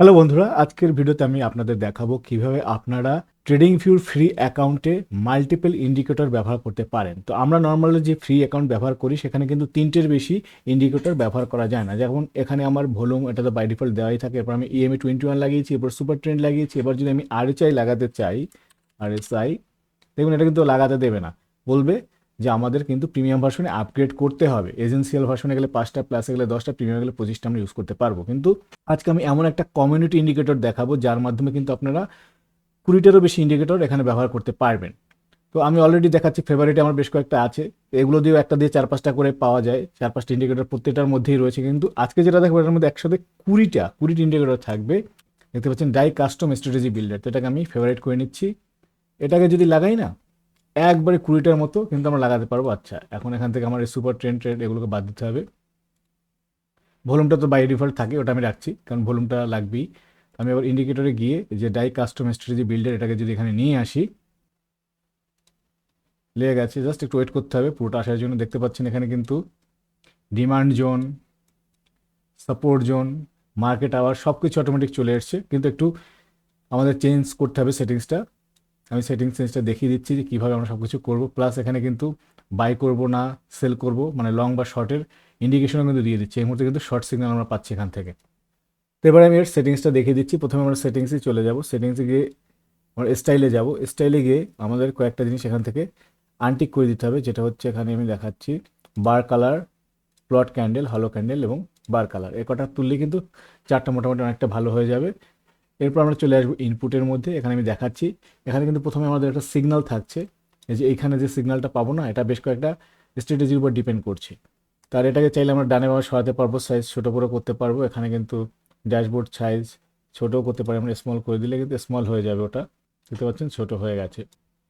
Hello বন্ধুরা, আজকের ভিডিওতে আমি আপনাদের দেখাবো কীভাবে আপনারা ট্রেডিং ভিউর ফ্রি অ্যাকাউন্টে মাল্টিপল ইন্ডিকেটর ব্যবহার করতে পারেন। তো আমরা নর্মালি যে ফ্রি অ্যাকাউন্ট ব্যবহার করি, সেখানে কিন্তু তিনটের বেশি ইন্ডিকেটর ব্যবহার করা যায় না। যেমন এখানে আমার ভলিউম, এটা তো বাই ডিফল্ট দেওয়াই থাকে। এরপর আমি ইএমএ টোয়েন্টি ওয়ান লাগিয়েছি, এরপর সুপার ট্রেন্ড লাগিয়েছি। এবার যদি আমি আরএচআই লাগাতে চাই আরএসআই দেখুন এটা কিন্তু লাগাতে দেবে না। বলবে যে আমাদের কিন্তু প্রিমিয়াম ভার্সনে আপগ্রেড করতে হবে। এজেন্সিয়াল ভার্সনে গেলে পাঁচটা প্লাসে গেলে দশটা প্রিমিয়াম গেলে পঁচিশটা আমরা ইউজ করতে পারব। কিন্তু আজকে আমি এমন একটা কমিউনিটি ইন্ডিকেটর দেখাবো, যার মাধ্যমে কিন্তু আপনারা কুড়িটারও বেশি ইন্ডিকেটর এখানে ব্যবহার করতে পারবেন। তো আমি অলরেডি দেখাচ্ছি ফেভারিটে আমার বেশ কয়েকটা আছে। এগুলো দিয়েও একটা দিয়ে চার পাঁচটা করে পাওয়া যায়। চার পাঁচটা ইন্ডিকেটর প্রত্যেকটার মধ্যেই রয়েছে। কিন্তু আজকে যেটা দেখব, এটার মধ্যে একসাথে কুড়িটা, কুড়িটি ইন্ডিকেটর থাকবে। দেখতে পাচ্ছেন ডাই কাস্টম স্ট্র্যাটেজি বিল্ডার তো এটাকে আমি ফেভারিট করে নিচ্ছি। এটাকে যদি লাগাই না একবারে কুড়িটার মতো কিন্তু আমরা লাগাতে পারব। আচ্ছা এখন এখান থেকে আমার এই সুপার ট্রেন ট্রেন্ড এগুলোকে বাদ দিতে হবে। ভলিউমটা তো বাই ডিফল্ট থাকে, ওটা আমি রাখছি, কারণ ভলিউমটা লাগবেই। আমি আবার ইন্ডিকেটরে গিয়ে যে ডাই কাস্টম স্ট্র্যাটেজি বিল্ডার এটাকে যদি এখানে নিয়ে আসি, লেগে গেছে জাস্ট একটু ওয়েট করতে হবে, পুরোটা আসার জন্য। দেখতে পাচ্ছেন এখানে কিন্তু demand zone support zone market hour সব কিছু অটোমেটিক চলে এসছে। কিন্তু একটু আমাদের চেঞ্জ করতে হবে সেটিংসটা আমি সেটিংস চেঞ্জটা দেখিয়ে দিচ্ছি যে কীভাবে আমরা সব কিছু করব প্লাস এখানে কিন্তু বাই করব না সেল করব মানে লং বা শর্টের ইন্ডিকেশনও কিন্তু দিয়ে দিচ্ছি। এই মুহূর্তে কিন্তু শর্ট সিগন্যাল আমরা পাচ্ছি এখান থেকে। তো এবারে আমি এর সেটিংসটা দেখিয়ে দিচ্ছি। প্রথমে আমরা সেটিংসে চলে যাব। সেটিংসে গিয়ে আমরা স্টাইলে যাব। স্টাইলে গিয়ে আমাদের কয়েকটা জিনিস এখান থেকে আনটিক করে দিতে হবে, যেটা হচ্ছে এখানে আমি দেখাচ্ছি বার কালার প্লট ক্যান্ডেল হলো ক্যান্ডেল এবং বার কালার এ কটা তুললে কিন্তু চারটা মোটামুটি অনেকটা ভালো হয়ে যাবে। এরপর আমরা চলে আসব ইনপুটের মধ্যে। এখানে আমি দেখাচ্ছি। এখানে কিন্তু প্রথমে আমাদের একটা সিগনাল থাকছে। এই যে এইখানে যে সিগনালটা পাবো না, এটা বেশ কয়েকটা স্ট্র্যাটেজির উপর ডিপেন্ড করছে। তার এটাকে চাইলে আমরা ডানে বামে সরাতে পারব সাইজ ছোটো বড়ো করতে পারব। এখানে কিন্তু ড্যাশবোর্ড সাইজ ছোটো করতে পারি, আমরা স্মল করে দিলে কিন্তু স্মল হয়ে যাবে ওটা। দেখতে পাচ্ছেন, ছোটো হয়ে গেছে।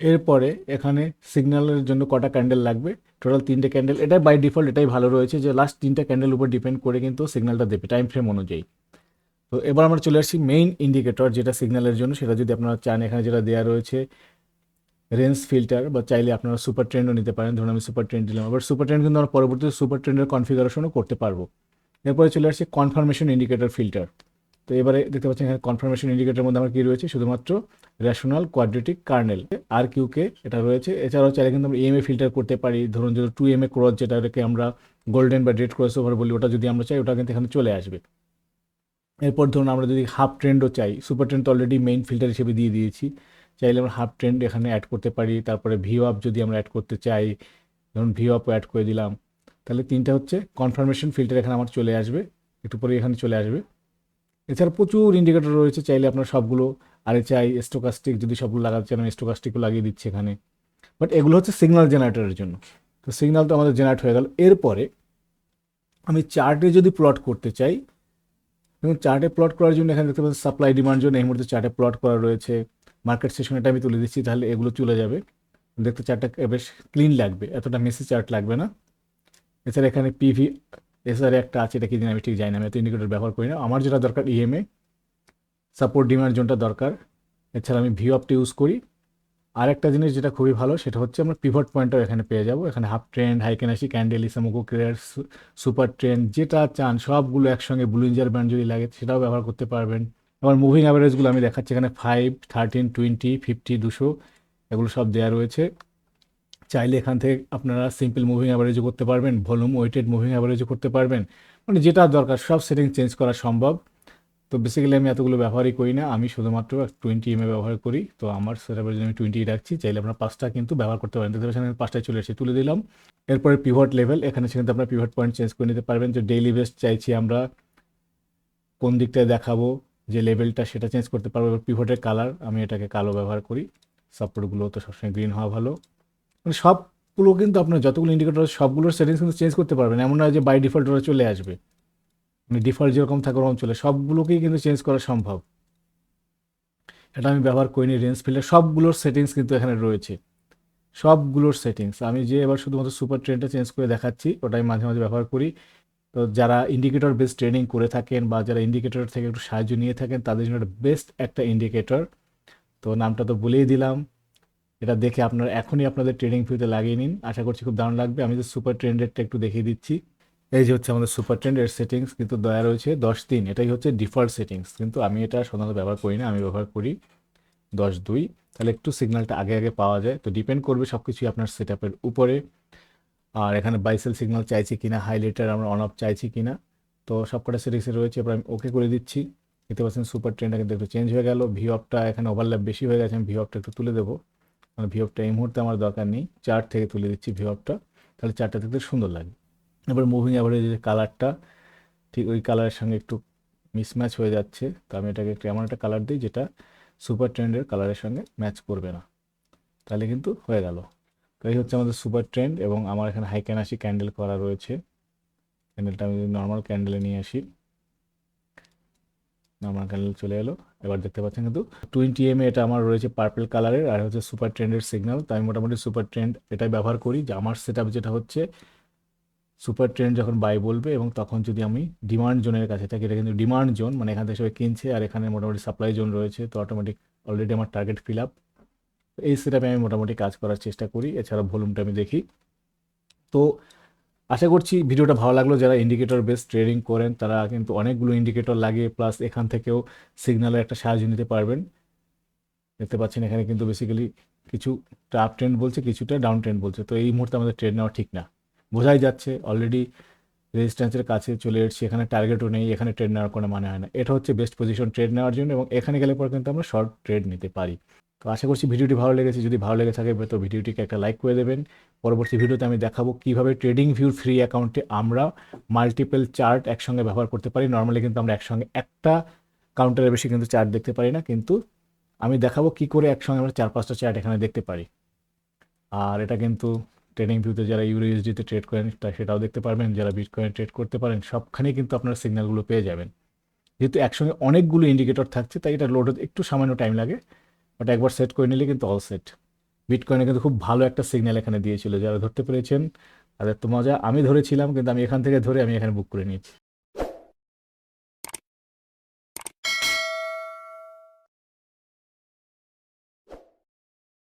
এরপরে এখানে সিগন্যালের জন্য কটা ক্যান্ডেল লাগবে? টোটাল তিনটে ক্যান্ডেল এটাই বাই ডিফল্ট এটাই ভালো রয়েছে যে লাস্ট তিনটে ক্যান্ডেল উপর ডিপেন্ড করে কিন্তু সিগন্যালটা দেবে টাইম ফ্রেম অনুযায়ী। তো এবার আমরা চলে আসছি মেইন ইন্ডিকেটর যেটা সিগন্যালের জন্য, সেটা যদি আপনারা চান, এখানে যেটা দেওয়া রয়েছে, রেঞ্জ ফিল্টার, বা চাইলে আপনারা সুপার ট্রেন্ডও নিতে পারেন। ধরুন আমি সুপার ট্রেন্ড দিলাম, আবার সুপার ট্রেন্ড কিন্তু আমরা পরবর্তীতে সুপার ট্রেন্ডের কনফিগারেশনও করতে পারব। এরপরে চলে আসছে কনফার্মেশন ইন্ডিকেটর ফিল্টার তো এবারে দেখতে পাচ্ছেন এখানে কনফার্মেশন ইন্ডিকেটরের মধ্যে আমার কী রয়েছে? শুধুমাত্র রেশনাল কোয়াড্রেটিক কার্নেল আর কিউকে এটা রয়েছে। এছাড়াও চাইলে কিন্তু আমরা ইএমএ ফিল্টার করতে পারি। ধরুন যদি টু এম এ ক্রস যেটাকে আমরা গোল্ডেন বা রেড ক্রস ওভার বলি, ওটা যদি আমরা চাই, ওটা কিন্তু এখানে চলে আসবে। এরপর ধরুন আমরা যদি হাফ ট্রেন্ডও চাই সুপার ট্রেন্ড তো অলরেডি মেইন ফিল্টার হিসেবে দিয়ে দিয়েছি। চাইলে আমরা হাফ ট্রেন্ড এখানে অ্যাড করতে পারি, তারপরে ভিউ আপ যদি আমরা অ্যাড করতে চাই, ধরুন ভিউ আপও অ্যাড করে দিলাম, তাহলে তিনটা হচ্ছে কনফার্মেশন ফিল্টার এখানে আমার চলে আসবে, একটু পরে এখানে চলে আসবে। এছাড়া প্রচুর ইন্ডিকেটর রয়েছে, চাইলে আপনার সবগুলো আরে চাই স্টোকাস্টিক যদি সবগুলো লাগাতে চান, আমি স্টোকাস্টিকও লাগিয়ে দিচ্ছি এখানে। বাট এগুলো হচ্ছে সিগন্যাল জেনারেটরের জন্য। তো সিগনাল তো আমাদের জেনারেট হয়ে গেল। এরপরে আমি চার্টে যদি প্লট করতে চাই এবং চার্টে প্লট করার জন্য এখানে দেখতে পাচ্ছি সাপ্লাই ডিমান্ড জন্য এই মুহূর্তে চার্টে প্লট করা রয়েছে। মার্কেট সেশন আমি তুলে দিচ্ছি, তাহলে এগুলো চলে যাবে। দেখতে চার্টটা বেশ ক্লিন লাগবে, এতটা মেসি চার্ট লাগবে না। এছাড়া এখানে পিভি এসআরে একটা আছে, এটা কি দিন আমি ঠিক জানি না, আমি এত ইন্ডিকেটর ব্যবহার করি না। আমার যেটা দরকার ইএমএ সাপোর্ট ডিমান্ড জোনটা দরকার। এছাড়া আমি ভিউ আপটা ইউজ করি। আর একটা জিনিস যেটা খুবই ভালো, সেটা হচ্ছে আমরা পিভট পয়েন্টও এখানে পেয়ে যাব। এখানে half trend Heikin Ashi candle ইসামুকো ক্রিয়ার সুপার ট্রেন্ড যেটা চান সবগুলো একসঙ্গে ব্লুইঞ্জার ব্যান্ড যদি লাগে, সেটাও ব্যবহার করতে পারবেন। আবার মুভিং অ্যাভারেজগুলো আমি দেখাচ্ছি এখানে ফাইভ থার্টিন টোয়েন্টি ফিফটি দুশো, এগুলো সব দেওয়া রয়েছে। চাইলে এখান থেকে আপনারা সিম্পল মুভিং অ্যাভারেজও করতে পারবেন ভলিউম ওয়েটেড মুভিং অ্যাভারেজও করতে পারবেন। মানে যেটা দরকার, সব সেটিং চেঞ্জ করা সম্ভব। তো বেসিক্যালি আমি এতগুলো ব্যবহারই করি না। আমি শুধুমাত্র টোয়েন্টি এম ব্যবহার করি। তো আমার সেটাপের জন্য আমি টোয়েন্টি রাখছি। চাইলে আপনার পাঁচটা কিন্তু ব্যবহার করতে পারেন। দেখতে পাচ্ছেন পাঁচটায় চলে এসেছি, তুলে দিলাম। এরপরে পিভট লেভেল এখানে সেখানে আপনার পিভট পয়েন্ট চেঞ্জ করে নিতে পারবেন। যে ডেইলি বেস্ট চাইছি আমরা কোন দিকটায় দেখাবো, যে লেভেলটা সেটা চেঞ্জ করতে পারব। এবার পিভটের কালার আমি এটাকে কালো ব্যবহার করি। সাপোর্টগুলো তো সবসময় গ্রিন হওয়া ভালো। মানে সবগুলো কিন্তু আপনার যতগুলো ইন্ডিকেটর সবগুলোর সেটিংস কিন্তু চেঞ্জ করতে পারবেন। এমন না যে বাই ডিফল্ট ওরা চলে আসবে। মানে ডিফল্ট যেরকম থাকে ওরকম চলে। সবগুলোকেই কিন্তু চেঞ্জ করা সম্ভব। এটা আমি ব্যবহার করিনি রেঞ্জ ফিল্টার, সবগুলোর সেটিংস কিন্তু এখানে রয়েছে। সবগুলোর সেটিংস আমি যে এবার শুধুমাত্র সুপার ট্রেনটা চেঞ্জ করে দেখাচ্ছি, ওটাই মাঝে মাঝে ব্যবহার করি। তো যারা ইন্ডিকেটর বেস ট্রেনিং করে থাকেন বা যারা ইন্ডিকেটর থেকে একটু সাহায্য নিয়ে থাকেন, তাদের জন্য একটা বেস্ট একটা ইন্ডিকেটর তো নামটা তো বলেই দিলাম। এটা দেখে আপনার এখনই আপনাদের ট্রেনিং ভিউতে লাগিয়ে নিন। আশা করছি খুব দারুণ লাগবে। আমি যে সুপার ট্রেন্ডেরটা একটু দেখিয়ে দিচ্ছি। এই যে হচ্ছে আমাদের সুপার ট্রেন্ড এর সেটিংস কিন্তু দেওয়া রয়েছে দশ তিন, এটাই হচ্ছে ডিফল্ট সেটিংস কিন্তু আমি এটা সাধারণত ব্যবহার করি না, আমি ব্যবহার করি দশ দুই। তাহলে একটু সিগন্যালটা আগে আগে পাওয়া যায়। তো ডিপেন্ড করবে সব কিছুই আপনার সেট উপরে। আর এখানে বাইসেল সিগন্যাল চাইছি কিনা হাইলাইটার আমরা অন অফ চাইছি কিনা, তো সব কটা সেটিংসে রয়েছে। এবার আমি ওকে করে দিচ্ছি। দেখতে পাচ্ছেন সুপার ট্রেনটা কিন্তু একটু চেঞ্জ হয়ে গেল। ভিউ অফটা এখানে ওভারল্যাপ বেশি হয়ে গেছে, আমি ভিউ অফটা একটু তুলে দেবো। মানে ভিউ অফটা এই মুহূর্তে আমার দরকার নেই। চার্ট থেকে তুলে দিচ্ছি ভিউ অফটা তাহলে চার্টটা দেখতে সুন্দর লাগে। এবার মুভিং অ্যাভারেজ যে কালারটা ঠিক ওই কালারের সঙ্গে একটু মিসম্যাচ হয়ে যাচ্ছে। তো আমি এটাকে একটু এমন একটা কালার দিই যেটা সুপার ট্রেন্ডের কালারের সঙ্গে ম্যাচ করবে না। তাহলে কিন্তু হয়ে গেল। তো এই হচ্ছে আমাদের সুপার ট্রেন্ড এবং আমার এখানে হাইক্যান আসি ক্যান্ডেল করা রয়েছে। ক্যান্ডেলটা আমি যদি নর্মাল ক্যান্ডেলে নিয়ে আসি। নর্মাল ক্যান্ডেল চলে এলো। এবার দেখতে পাচ্ছেন কিন্তু টোয়েন্টি এম এটা আমার রয়েছে পার্পেল কালারের আর হচ্ছে সুপার ট্রেন্ডের সিগন্যাল তো আমি মোটামুটি সুপার ট্রেন্ড এটাই ব্যবহার করি। যে আমার সেট যেটা হচ্ছে সুপার ট্রেন্ড যখন বাই বলবে এবং তখন যদি আমি ডিমান্ড জোনের কাছে থাকি, এটা কিন্তু ডিমান্ড জোন মানে এখান থেকে সবাই কিনছে আর এখানে মোটামুটি সাপ্লাই জোন রয়েছে, তো অটোমেটিক অলরেডি আমার টার্গেট ফিল আপ এই সেটআপে আমি মোটামুটি কাজ করার চেষ্টা করি, এছাড়া ভলিউমটা আমি দেখি। তো আশা করছি ভিডিওটা ভালো লাগল, যারা ইন্ডিকেটর বেস ট্রেডিং করেন, তারা কিন্তু অনেকগুলো ইন্ডিকেটর লাগিয়ে প্লাস এখান থেকেও সিগন্যালের একটা সাহায্য নিতে পারবেন। দেখতে পাচ্ছেন এখানে কিন্তু বেসিক্যালি কিছুটা আপ ট্রেন্ড বলছে, কিছুটা ডাউন ট্রেন্ড বলছে, তো এই মুহূর্তে আমাদের ট্রেড নেওয়া ঠিক না। বোঝাই যাচ্ছে অলরেডি রেজিস্ট্যান্সের কাছে চলে এসেছি, এখানে টার্গেটও নেই, এখানে ট্রেড নেওয়ার কোনো মানে হয় না। এটা হচ্ছে বেস্ট পজিশন ট্রেড নেওয়ার জন্য এবং এখানে গেলে পর কিন্তু আমরা শর্ট ট্রেড নিতে পারি। তো আশা করছি ভিডিওটি ভালো লেগেছে। যদি ভালো লেগে থাকে, তো ভিডিওটিকে একটা লাইক করে দেবেন। পরবর্তী ভিডিওতে আমি দেখাবো কীভাবে ট্রেডিং ভিউ ফ্রি অ্যাকাউন্টে আমরা মাল্টিপল চার্ট একসঙ্গে ব্যবহার করতে পারি। নর্মালি কিন্তু আমরা একসঙ্গে একটা কাউন্টারের বেশি কিন্তু চার্ট দেখতে পারি না, কিন্তু আমি দেখাবো কি করে একসঙ্গে আমরা চার পাঁচটা চার্ট এখানে দেখতে পারি। আর এটা কিন্তু ট্রেডিং ভিউতে যারা ইউরো ইউএসডিতে ট্রেড করেন তা সেটাও দেখতে পারবেন। যারা বিটকয়েন ট্রেড করতে পারেন, সবখানেই কিন্তু আপনারা সিগন্যালগুলো পেয়ে যাবেন। যেহেতু একসঙ্গে অনেকগুলো ইন্ডিকেটর থাকছে, তাই এটা লোড হতে একটু সামান্য টাইম লাগে বাট একবার সেট করে নিলে কিন্তু অল সেট বিটকয়েনে কিন্তু খুব ভালো একটা সিগন্যাল এখানে দিয়েছিল। যারা ধরতে পেরেছেন, তাদের তো মজা। আমি ধরেছিলাম, কিন্তু আমি এখান থেকে ধরে আমি এখানে বুক করে নিয়েছি।